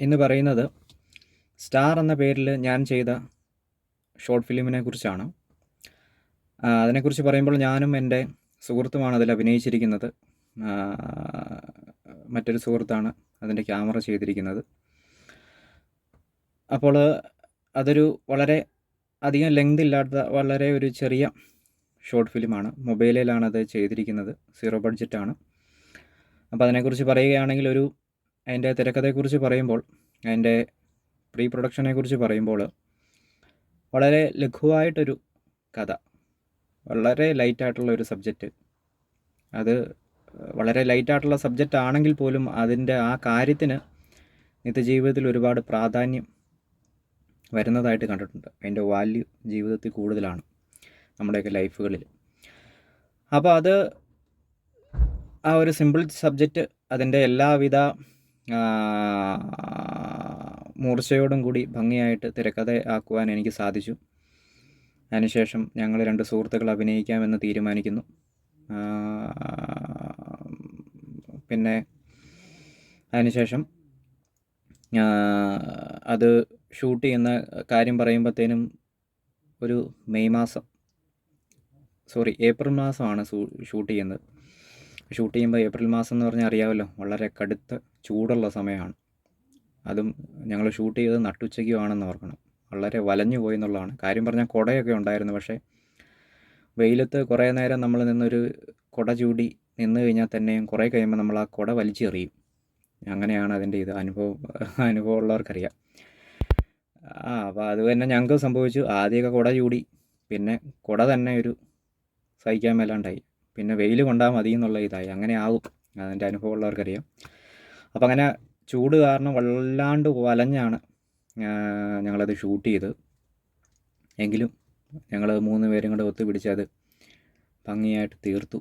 ഇന്ന് പറയുന്നത് സ്റ്റാർ എന്ന പേരിൽ ഞാൻ ചെയ്ത ഷോർട്ട് ഫിലിമിനെ കുറിച്ചാണ്. അതിനെക്കുറിച്ച് പറയുമ്പോൾ ഞാനും എന്റെ സുഹൃത്തുമാണ് അതിൽ അഭിനയിച്ചിരിക്കുന്നത്. മറ്റൊരു സുഹൃത്താണ് അതിന്റെ ക്യാമറ ചെയ്തിരിക്കുന്നത്. അപ്പോൾ അതൊരു വളരെ അധികം ലെങ്ത് ഇല്ലാത്ത വളരെ ഒരു ചെറിയ ഷോർട്ട് ഫിലിമാണ്. മൊബൈലിലാണ് അത് ചെയ്തിരിക്കുന്നത്. സീറോ ബഡ്ജറ്റാണ് അപ്പോൾ അതിനെക്കുറിച്ച് പറയുകയാണെങ്കിൽ ഒരു അതിന്റെ തിരക്കഥയെക്കുറിച്ച് പറയുമ്പോൾ അതിന്റെ പ്രീ പ്രൊഡക്ഷനെ കുറിച്ച് പറയുമ്പോൾ വളരെ ലഘുവായിട്ടൊരു കഥ വളരെ ലൈറ്റായിട്ടുള്ള ഒരു സബ്ജക്റ്റ്. അത് വളരെ ലൈറ്റായിട്ടുള്ള സബ്ജക്റ്റ് ആണെങ്കിൽ പോലും അതിന്റെ ആ കാര്യത്തിന് നിത്യജീവിതത്തിൽ ഒരുപാട് പ്രാധാന്യം വരുന്നതായിട്ട് കണ്ടിട്ടുണ്ട്. അതിന്റെ വാല്യൂ ജീവിതത്തിൽ കൂടുതലാണ് നമ്മുടെയൊക്കെ ലൈഫുകളിൽ. അപ്പോൾ അത് ആ ഒരു സിമ്പിൾ സബ്ജക്റ്റ് അതിന്റെ എല്ലാവിധ മൂർച്ചയോടും കൂടി ഭംഗിയായിട്ട് തിരക്കഥ ആക്കുവാൻ എനിക്ക് സാധിച്ചു. അതിനുശേഷം ഞങ്ങൾ രണ്ട് സുഹൃത്തുക്കൾ അഭിനയിക്കാമെന്ന് തീരുമാനിക്കുന്നു. പിന്നെ അതിനുശേഷം അത് ഷൂട്ട് ചെയ്യുന്ന കാര്യം പറയുമ്പോഴത്തേനും ഒരു മെയ് മാസം സോറി ഏപ്രിൽ മാസമാണ് ഷൂട്ട് ചെയ്യുന്നത്. ഷൂട്ട് ചെയ്യുമ്പോൾ ഏപ്രിൽ മാസം എന്ന് പറഞ്ഞാൽ അറിയാമല്ലോ വളരെ കടുത്ത ചൂടുള്ള സമയമാണ്. അതും ഞങ്ങൾ ഷൂട്ട് ചെയ്തത് നട്ടുച്ചയ്ക്കുമാണെന്ന് ഓർക്കണം. വളരെ വലഞ്ഞു പോയി എന്നുള്ളതാണ്. കാര്യം പറഞ്ഞാൽ കുടയൊക്കെ ഉണ്ടായിരുന്നു പക്ഷേ വെയിലത്ത് കുറേ നേരം നമ്മൾ നിന്നൊരു കുട ചൂടി നിന്ന് കഴിഞ്ഞാൽ തന്നെയും കുറേ കഴിയുമ്പോൾ നമ്മൾ ആ കുട വലിച്ചെറിയും. അങ്ങനെയാണ് അതിന്റെ ഇത്. അനുഭവം അനുഭവം ഉള്ളവർക്കറിയാം. ആ അപ്പോൾ അത് തന്നെ ഞങ്ങൾക്ക് സംഭവിച്ചു. ആദ്യമൊക്കെ കുട ചൂടി പിന്നെ കുട തന്നെ ഒരു സഹിക്കാൻ മേലാണ്ടായി. പിന്നെ വെയിൽ കൊണ്ടാൽ മതി എന്നുള്ള ഇതായി. അങ്ങനെ ആകും അതിന്റെ അനുഭവം ഉള്ളവർക്കറിയാം. അപ്പോൾ അങ്ങനെ ചൂട് കാരണം വല്ലാണ്ട് വലഞ്ഞാണ് ഞങ്ങളത് ഷൂട്ട് ചെയ്ത്. എങ്കിലും ഞങ്ങൾ മൂന്ന് പേരും കൂടെ അത് ഭംഗിയായിട്ട് തീർത്തു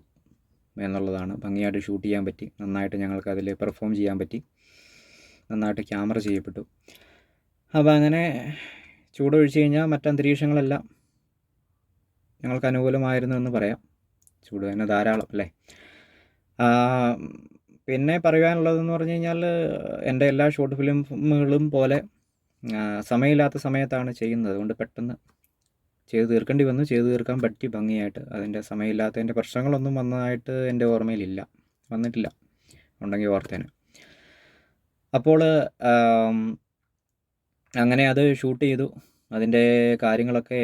എന്നുള്ളതാണ്. ഭംഗിയായിട്ട് ഷൂട്ട് ചെയ്യാൻ പറ്റി. നന്നായിട്ട് ഞങ്ങൾക്ക് അതിൽ പെർഫോം ചെയ്യാൻ പറ്റി. നന്നായിട്ട് ക്യാമറ ചെയ്യപ്പെട്ടു. അപ്പോൾ അങ്ങനെ ചൂടൊഴിച്ച് കഴിഞ്ഞാൽ മറ്റന്തരീക്ഷങ്ങളെല്ലാം ഞങ്ങൾക്ക് അനുകൂലമായിരുന്നു എന്ന് പറയാം. ചൂട് തന്നെ ധാരാളം അല്ലേ? പിന്നെ പറയുവാനുള്ളതെന്ന് പറഞ്ഞു കഴിഞ്ഞാൽ എന്റെ എല്ലാ ഷോർട്ട് ഫിലിമുകളും പോലെ സമയമില്ലാത്ത സമയത്താണ് ചെയ്യുന്നത്. അതുകൊണ്ട് പെട്ടെന്ന് ചെയ്തു തീർക്കേണ്ടി വന്നു. ചെയ്തു തീർക്കാൻ പറ്റി ഭംഗിയായിട്ട്. അതിന്റെ സമയമില്ലാത്തതിന്റെ പ്രശ്നങ്ങളൊന്നും വന്നതായിട്ട് എന്റെ ഓർമ്മയിലില്ല. വന്നിട്ടില്ല. ഉണ്ടെങ്കിൽ ഓർത്തേനെ. അപ്പോൾ അങ്ങനെ അത് ഷൂട്ട് ചെയ്തു. അതിന്റെ കാര്യങ്ങളൊക്കെ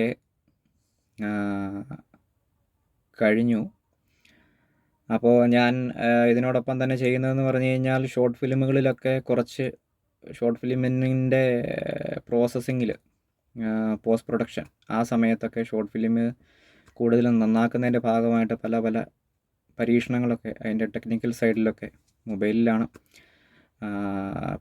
കഴിഞ്ഞു. അപ്പോൾ ഞാൻ ഇതിനോടൊപ്പം തന്നെ ചെയ്യുന്നതെന്ന് പറഞ്ഞു കഴിഞ്ഞാൽ ഷോർട്ട് ഫിലിമുകളിലൊക്കെ കുറച്ച് ഷോർട്ട് ഫിലിമിന്റെ പ്രോസസ്സിങ്ങിൽ പോസ്റ്റ് പ്രൊഡക്ഷൻ ആ സമയത്തൊക്കെ ഷോർട്ട് ഫിലിം കൂടുതലും നന്നാക്കുന്നതിന്റെ ഭാഗമായിട്ട് പല പല പരീക്ഷണങ്ങളൊക്കെ അതിന്റെ ടെക്നിക്കൽ സൈഡിലൊക്കെ മൊബൈലിലാണ്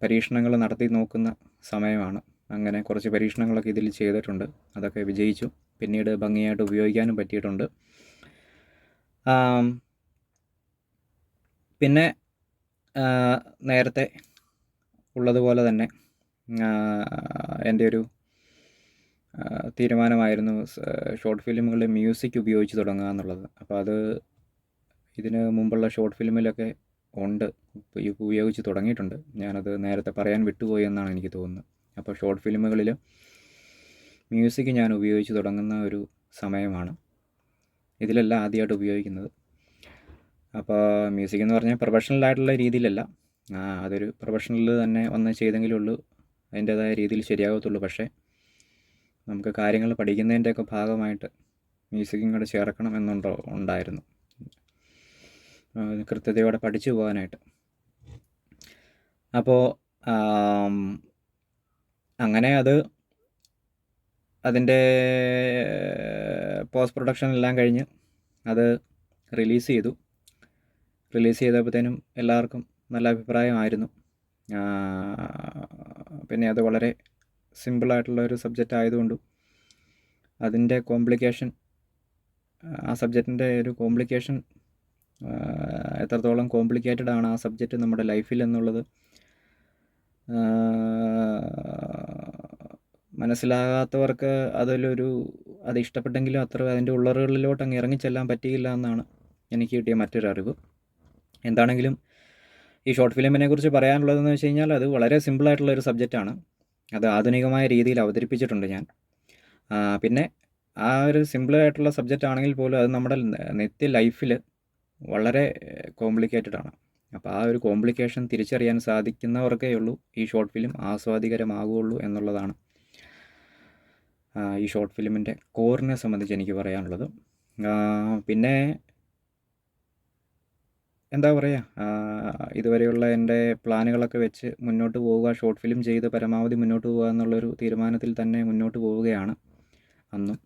പരീക്ഷണങ്ങൾ നടത്തി നോക്കുന്ന സമയമാണ്. അങ്ങനെ കുറച്ച് പരീക്ഷണങ്ങളൊക്കെ ഇതിൽ ചെയ്തിട്ടുണ്ട്. അതൊക്കെ വിജയിച്ചു. പിന്നീട് ഭംഗിയായിട്ട് ഉപയോഗിക്കാനും പറ്റിയിട്ടുണ്ട്. പിന്നെ നേരത്തെ ഉള്ളതുപോലെ തന്നെ എന്റെ ഒരു തീരുമാനമായിരുന്നു ഷോർട്ട് ഫിലിമുകളിൽ മ്യൂസിക് ഉപയോഗിച്ച് തുടങ്ങുക എന്നുള്ളത്. അപ്പോൾ അത് ഇതിന് മുമ്പുള്ള ഷോർട്ട് ഫിലിമിലൊക്കെ ഉണ്ട് ഉപ- ഉപയോഗിച്ച് തുടങ്ങിയിട്ടുണ്ട്. ഞാനത് നേരത്തെ പറയാൻ വിട്ടുപോയി എന്നാണ് എനിക്ക് തോന്നുന്നത്. അപ്പോൾ ഷോർട്ട് ഫിലിമുകളിൽ മ്യൂസിക് ഞാൻ ഉപയോഗിച്ച് തുടങ്ങുന്ന ഒരു സമയമാണ്. ഇതിലല്ല ആദ്യമായിട്ട് ഉപയോഗിക്കുന്നത്. അപ്പോൾ മ്യൂസിക് എന്ന് പറഞ്ഞാൽ പ്രൊഫഷണൽ ആയിട്ടുള്ള രീതിയിലല്ല. അതൊരു പ്രൊഫഷണലിൽ തന്നെ വന്ന് ചെയ്തെങ്കിലേ ഉള്ളൂ. അതിന്റേതായ രീതിയിൽ ശരിയാകത്തുള്ളൂ. പക്ഷേ നമുക്ക് കാര്യങ്ങൾ പഠിക്കുന്നതിന്റെയൊക്കെ ഭാഗമായിട്ട് മ്യൂസിക്കും കൂടെ ചേർക്കണം എന്നുണ്ടോ ഉണ്ടായിരുന്നു. കൃത്യതയോടെ പഠിച്ചു പോകാനായിട്ട്. അപ്പോൾ അങ്ങനെ അത് അതിന്റെ പോസ്റ്റ് പ്രൊഡക്ഷൻ എല്ലാം കഴിഞ്ഞ് അത് റിലീസ് ചെയ്തു. റിലീസ് ചെയ്തപ്പോഴത്തേനും എല്ലാവർക്കും നല്ല അഭിപ്രായമായിരുന്നു. പിന്നെ അത് വളരെ സിമ്പിളായിട്ടുള്ള ഒരു സബ്ജക്റ്റ് ആയതുകൊണ്ടും അതിന്റെ കോംപ്ലിക്കേഷൻ ആ സബ്ജക്റ്റിന്റെ ഒരു കോംപ്ലിക്കേഷൻ എത്രത്തോളം കോംപ്ലിക്കേറ്റഡ് ആണ് ആ സബ്ജക്റ്റ് നമ്മുടെ ലൈഫിൽ എന്നുള്ളത് മനസ്സിലാകാത്തവർക്ക് അതിലൊരു അത് ഇഷ്ടപ്പെട്ടെങ്കിലും അത്ര അതിന്റെ ഉള്ളറുകളിലോട്ട് അങ്ങ് ഇറങ്ങിച്ചെല്ലാൻ പറ്റിയില്ല എന്നാണ് എനിക്ക് കിട്ടിയ മറ്റൊരു അറിവ്. എന്താണെങ്കിലും ഈ ഷോർട്ട് ഫിലിമിനെ കുറിച്ച് പറയാനുള്ളതെന്ന് വെച്ച് കഴിഞ്ഞാൽ അത് വളരെ സിമ്പിളായിട്ടുള്ള ഒരു സബ്ജക്റ്റാണ് അത് ആധുനികമായ രീതിയിൽ അവതരിപ്പിച്ചിട്ടുണ്ട് ഞാൻ. പിന്നെ ആ ഒരു സിമ്പിളായിട്ടുള്ള സബ്ജക്റ്റ് ആണെങ്കിൽ പോലും അത് നമ്മുടെ നിത്യ ലൈഫിൽ വളരെ കോംപ്ലിക്കേറ്റഡ് ആണ്. അപ്പോൾ ആ ഒരു കോംപ്ലിക്കേഷൻ തിരിച്ചറിയാൻ സാധിക്കുന്നവർക്കേ ഉള്ളൂ ഈ ഷോർട്ട് ഫിലിം ആസ്വാദികരമാകുകയുള്ളൂ എന്നുള്ളതാണ്. ഈ ഷോർട്ട് ഫിലിമിന്റെ കോറിനെ സംബന്ധിച്ച് എനിക്ക് പറയാനുള്ളത്. പിന്നെ എന്താ പറയുക ഇതുവരെയുള്ള എന്റെ പ്ലാനുകളൊക്കെ വെച്ച് മുന്നോട്ട് പോവുക ഷോർട്ട് ഫിലിം ചെയ്ത് പരമാവധി മുന്നോട്ട് പോവുക എന്നുള്ളൊരു തീരുമാനത്തിൽ തന്നെ മുന്നോട്ട് പോവുകയാണ് അന്നും.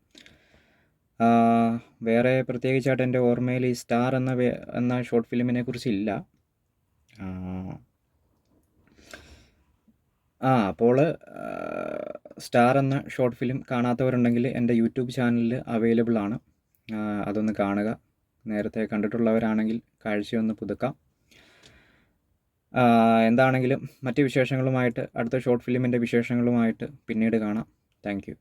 വേറെ പ്രത്യേകിച്ചായിട്ട് എന്റെ ഓർമ്മയിൽ ഈ സ്റ്റാർ എന്ന എന്ന ഷോർട്ട് ഫിലിമിനെ കുറിച്ചില്ല. ആ, അപ്പോൾ സ്റ്റാർ എന്ന ഷോർട്ട് ഫിലിം കാണാത്തവരുണ്ടെങ്കിൽ എന്റെ യൂട്യൂബ് ചാനലിൽ അവൈലബിൾ ആണ്. അതൊന്ന് കാണുക. നേരത്തെ കണ്ടിട്ടുള്ളവരാണെങ്കിൽ കാഴ്ചയൊന്ന് പുതുക്കാം. എന്താണെങ്കിലും മറ്റ് വിശേഷങ്ങളുമായിട്ട് അടുത്ത ഷോർട്ട് ഫിലിമിന്റെ വിശേഷങ്ങളുമായിട്ട് പിന്നീട് കാണാം. താങ്ക്